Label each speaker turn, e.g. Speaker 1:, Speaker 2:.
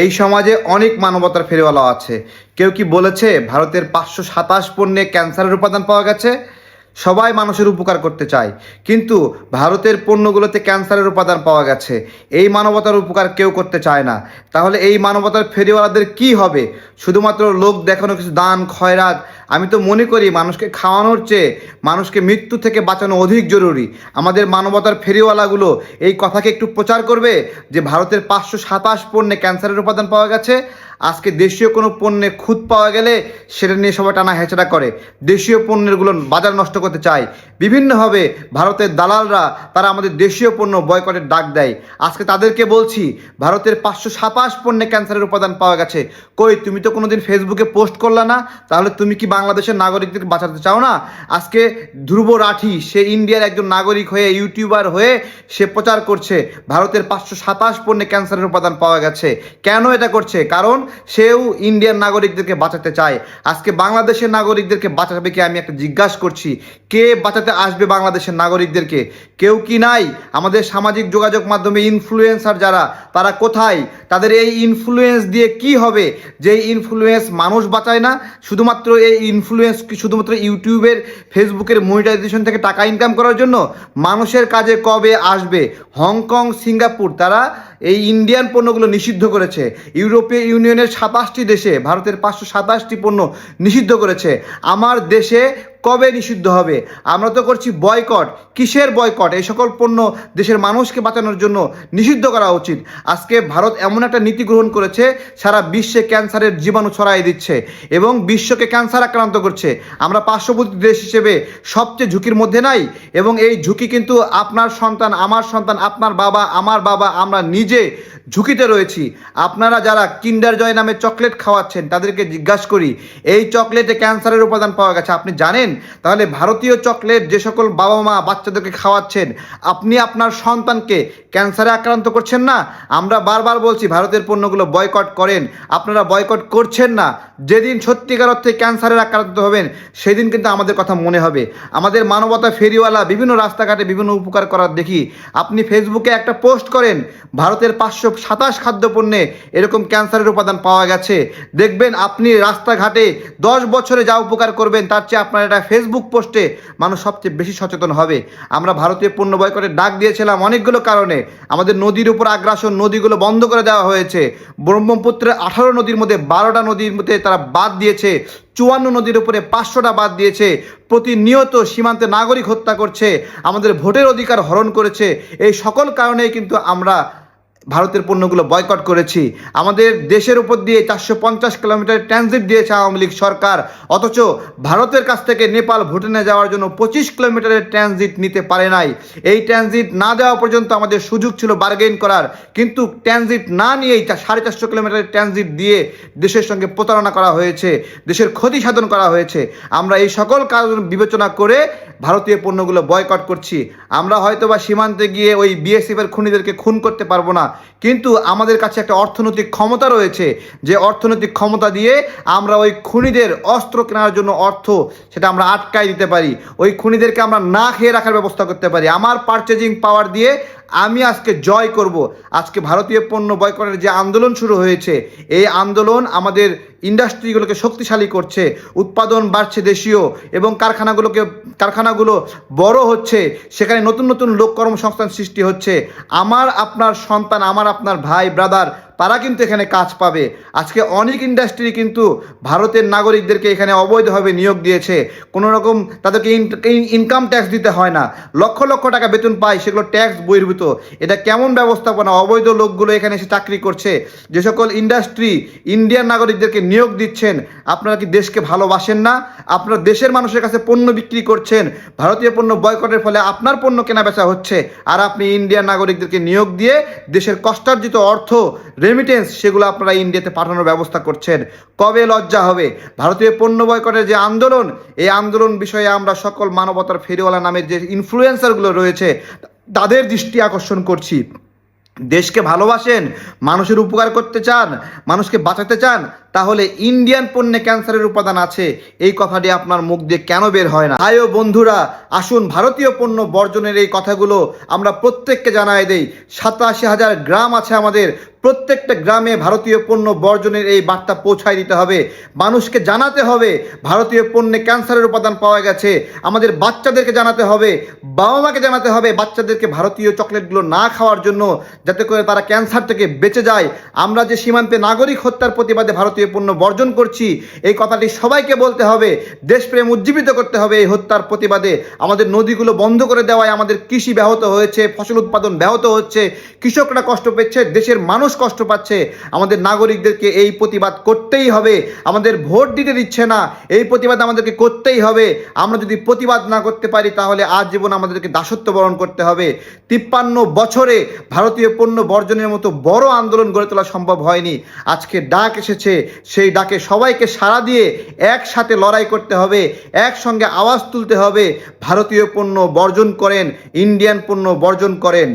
Speaker 1: এই সমাজে অনেক মানবতার ফেরিওয়ালা আছে। কেউ কি বলেছে ভারতের পাঁচশো সাতাশ পণ্যে ক্যান্সারের উপাদান পাওয়া গেছে? সবাই মানুষের উপকার করতে চায়, কিন্তু ভারতের পণ্যগুলোতে ক্যান্সারের উপাদান পাওয়া গেছে। এই মানবতার উপকার কেউ করতে চায় না। তাহলে এই মানবতার ফেরিওয়ালাদের কি হবে? শুধুমাত্র লোক দেখানো কিছু দান খয়রাত আমি তো মনে করি মানুষকে খাওয়ানোর চেয়ে মানুষকে মৃত্যু থেকে বাঁচানো অধিক জরুরি। আমাদের মানবতার ফেরিওয়ালাগুলো এই কথাকে একটু প্রচার করবে যে ভারতের পাঁচশো সাতাশ পণ্যে ক্যান্সারের উপাদান পাওয়া গেছে, আজকে দেশীয় কোনো পণ্যে খুঁত পাওয়া গেলে সেটা নিয়ে সবাই টানা হেঁচড়া করে। দেশীয় পণ্যেরগুলো বাজার নষ্ট করতে চায়। বিভিন্নভাবে ভারতের দালালরা তারা আমাদের দেশীয় পণ্য বয়কটের ডাক দেয়। আজকে তাদেরকে বলছি, ভারতের পাঁচশো সাতাশ পণ্যে ক্যান্সারের উপাদান পাওয়া গেছে। কই, তুমি তো কোনোদিন ফেসবুকে পোস্ট করলা না? তাহলে তুমি কি বাংলাদেশের নাগরিকদেরকে বাঁচাতে চাও না? আজকে ধ্রুব রাঠি, সে ইন্ডিয়ার একজন নাগরিক হয়ে, ইউটিউবার হয়ে সে প্রচার করছে। ভারতের পাঁচশো সাতাশ পণ্যে ক্যান্সারের উপাদান পাওয়া গেছে। কেন এটা করছে? কারণ সেও ইন্ডিয়ার নাগরিকদেরকে বাঁচাতে চায়। আজকে বাংলাদেশের নাগরিকদেরকে বাঁচাবে কি আমি একটা জিজ্ঞাসা করছি। কে বাঁচাতে আসবে বাংলাদেশের নাগরিকদেরকে? কেউ কি নাই? আমাদের সামাজিক যোগাযোগ মাধ্যমে ইনফ্লুয়েন্সার যারা, তারা কোথায়? তাদের এই ইনফ্লুয়েন্স দিয়ে কি হবে? যে ইনফ্লুয়েন্স মানুষ বাঁচায় না, শুধুমাত্র এই ইনফ্লুয়েন্স শুধুমাত্র ইউটিউবের ফেসবুকের মনিটাইজেশন থেকে টাকা ইনকাম করার জন্য? মানুষের কাজে কবে আসবে? হংকং, সিঙ্গাপুর, তারা এই ইন্ডিয়ান পণ্যগুলো নিষিদ্ধ করেছে। ইউরোপীয় ইউনিয়নের সাতাশটি দেশে, ভারতের পাঁচশো সাতাশটি পণ্য নিষিদ্ধ করেছে। আমার দেশে কবে নিষিদ্ধ হবে? আমরা তো করছি বয়কট কিসের বয়কট এই সকল পণ্য দেশের মানুষকে বাঁচানোর জন্য নিষিদ্ধ করা উচিত। আজকে ভারত এমন একটা নীতি গ্রহণ করেছে, সারা বিশ্বে ক্যান্সারের জীবাণু ছড়াই দিচ্ছে এবং বিশ্বকে ক্যান্সার আক্রান্ত করছে। আমরা পার্শ্ববর্তী দেশ হিসেবে সবচেয়ে ঝুঁকির মধ্যে নাই এবং এই ঝুঁকি কিন্তু আপনার সন্তান, আমার সন্তান, আপনার বাবা, আমার বাবা, আমরা নিজে ঝুঁকিতে রয়েছি। আপনারা যারা কিন্ডার জয় নামে চকলেট খাওয়াচ্ছেন, তাদেরকে জিজ্ঞাসা করি, এই চকলেটে ক্যান্সারের উপাদান পাওয়া গেছে, আপনি জানেন? তাহলে ভারতীয় চকলেট যে সকল বাবা মা বাচ্চাদেরকে খাওয়াচ্ছেন, আপনি আপনার সন্তানকে ক্যান্সারে আক্রান্ত করছেন না? আমরা বারবার বলছি ভারতের পণ্যগুলো বয়কট করেন, আপনারা বয়কট করছেন না। যেদিন সত্যিকার অর্থে ক্যান্সারের আক্রান্ত হবেন, সেদিন কিন্তু আমাদের কথা মনে হবে। আমাদের মানবতা ফেরিওয়ালা বিভিন্ন রাস্তাঘাটে বিভিন্ন উপকার করার দেখি। আপনি ফেসবুকে একটা পোস্ট করেন, ভারতের পাঁচশো সাতাশ খাদ্যপণ্যে এরকম ক্যান্সারের উপাদান পাওয়া গেছে। দেখবেন আপনি রাস্তাঘাটে দশ বছরে যা উপকার করবেন, তার চেয়ে আপনার একটা ফেসবুক পোস্টে মানুষ সবচেয়ে বেশি সচেতন হবে, আমরা ভারতীয় পণ্য বয়কটের ডাক দিয়েছিলাম অনেকগুলো কারণে। আমাদের নদীর উপর আগ্রাসন নদীগুলো বন্ধ করে দেওয়া হয়েছে। ব্রহ্মপুত্রের আঠারো নদীর মধ্যে বারোটা নদীর মধ্যে তারা বাদ দিয়েছে। চুয়ান্ন নদীর উপরে পাঁচশোটা বাদ দিয়েছে। প্রতিনিয়ত সীমান্তে নাগরিক হত্যা করছে। আমাদের ভোটের অধিকার হরণ করেছে। এই সকল কারণেই কিন্তু আমরা ভারতের পণ্যগুলো বয়কট করেছি। আমাদের দেশের উপর দিয়ে চারশো পঞ্চাশ কিলোমিটার ট্রানজিট দিয়েছে আওয়ামী লীগ সরকার। অথচ ভারতের কাছ থেকে নেপাল, ভুটানে যাওয়ার জন্য পঁচিশ কিলোমিটারের ট্রানজিট নিতে পারে নাই। এই ট্রানজিট না দেওয়া পর্যন্ত আমাদের সুযোগ ছিল বার্গেন করার। কিন্তু ট্রানজিট না নিয়েই তা সাড়ে চারশো কিলোমিটারের ট্রানজিট দিয়ে দেশের সঙ্গে প্রতারণা করা হয়েছে, দেশের ক্ষতি সাধন করা হয়েছে। আমরা এই সকল কারণ বিবেচনা করে ভারতীয় পণ্যগুলো বয়কট করছি। আমরা হয়তো বা সীমান্তে গিয়ে ওই বিএসএফের খুনিদেরকে খুন করতে পারব না। কিন্তু আমাদের কাছে একটা অর্থনৈতিক ক্ষমতা রয়েছে। যে অর্থনৈতিক ক্ষমতা দিয়ে আমরা ওই খুনিদের অস্ত্র কেনার জন্য অর্থ সেটা আমরা আটকাই দিতে পারি। ওই খুনিদেরকে আমরা না খেয়ে রাখার ব্যবস্থা করতে পারি। আমার পারচেজিং পাওয়ার দিয়ে আমি আজকে জয় করব। আজকে ভারতীয় পণ্য বয়কটের যে আন্দোলন শুরু হয়েছে, এই আন্দোলন আমাদের ইন্ডাস্ট্রিগুলোকে শক্তিশালী করছে, উৎপাদন বাড়ছে দেশীয় এবং কারখানাগুলোকে, কারখানাগুলো বড় হচ্ছে, সেখানে নতুন নতুন লোক কর্মসংস্থান সৃষ্টি হচ্ছে। আমার আপনার সন্তান, আমার আপনার ভাই ব্রাদার তারা কিন্তু এখানে কাজ পাবে। আজকে অনেক ইন্ডাস্ট্রি কিন্তু ভারতের নাগরিকদেরকে এখানে অবৈধভাবে নিয়োগ দিয়েছে। কোনো রকম তাদেরকে ইনকাম ট্যাক্স দিতে হয় না। লক্ষ লক্ষ টাকা বেতন পায়, সেগুলো ট্যাক্স বহির্ভূত। এটা কেমন ব্যবস্থাপনা? অবৈধ লোকগুলো এখানে এসে চাকরি করছে। যে সকল ইন্ডাস্ট্রি ইন্ডিয়ান নাগরিকদেরকে নিয়োগ দিচ্ছেন, আপনারা কি দেশকে ভালোবাসেন না? আপনারা দেশের মানুষের কাছে পণ্য বিক্রি করছেন, ভারতীয় পণ্য বয়কটের ফলে আপনার পণ্য কেনা বেচা হচ্ছে। আর আপনি ইন্ডিয়ান নাগরিকদেরকে নিয়োগ দিয়ে দেশের কষ্টার্জিত অর্থ রেমিটেন্স সেগুলো আপনারা ইন্ডিয়াতে পাঠানোর ব্যবস্থা করছেন। কবে লজ্জা হবে? ভারতীয় পণ্য বয়কটের যে আন্দোলন, এই আন্দোলন বিষয়ে আমরা সকল মানবতার ফেরিওয়ালা নামের যে ইনফ্লুয়েন্সারগুলো রয়েছে, তাদের দৃষ্টি আকর্ষণ করছি। দেশকে ভালোবাসেন, মানুষের উপকার করতে চান, মানুষকে বাঁচাতে চান তাহলে ইন্ডিয়ান পণ্যে ক্যান্সারের উপাদান আছে। এই কথাটি আপনার মুখ দিয়ে কেন বের হয় না? তাই ও বন্ধুরা, আসুন ভারতীয় পণ্য বর্জনের এই কথাগুলো আমরা প্রত্যেককে জানাই দেই। সাতাশি হাজার গ্রাম আছে আমাদের। প্রত্যেকটা গ্রামে ভারতীয় পণ্য বর্জনের এই বার্তা পৌঁছায় দিতে হবে। মানুষকে জানাতে হবে, ভারতীয় পণ্যে ক্যান্সারের উপাদান পাওয়া গেছে। আমাদের বাচ্চাদেরকে জানাতে হবে বাবা মাকে জানাতে হবে, বাচ্চাদেরকে ভারতীয় চকলেটগুলো না খাওয়ার জন্য, যাতে করে তারা ক্যান্সার থেকে বেঁচে যায়। আমরা যে সীমান্তে নাগরিক হত্যার প্রতিবাদে ভারতীয় পণ্য বর্জন করছি, এই কথাটি সবাইকে বলতে হবে, দেশপ্রেম উজ্জীবিত করতে হবে, এই হত্যার প্রতিবাদে আমাদের নদীগুলো বন্ধ করে দেওয়ায় আমাদের কৃষি ব্যাহত হয়েছে, ফসল উৎপাদন ব্যাহত হচ্ছে কৃষকরা কষ্ট পেচ্ছে, দেশের মানুষ কষ্ট পাচ্ছে, আমাদের নাগরিকদেরকে এই প্রতিবাদ করতেই হবে। আমাদের ভোট দিতে দিচ্ছে না, এই প্রতিবাদ আমাদেরকে করতেই হবে। আমরা যদি প্রতিবাদ না করতে পারি, তাহলে আজীবন আমাদেরকে দাসত্ব বরণ করতে হবে। তিপ্পান্ন বছরে ভারতীয় পণ্য বর্জনের মতো বড় আন্দোলন গড়ে তোলা সম্ভব হয়নি। আজকে ডাক এসেছে, সেই ডাকে সবাইকে সাড়া দিয়ে একসাথে লড়াই করতে হবে, একসঙ্গে আওয়াজ তুলতে হবে। ভারতীয় পণ্য বর্জন করেন, ইন্ডিয়ান পণ্য বর্জন করেন।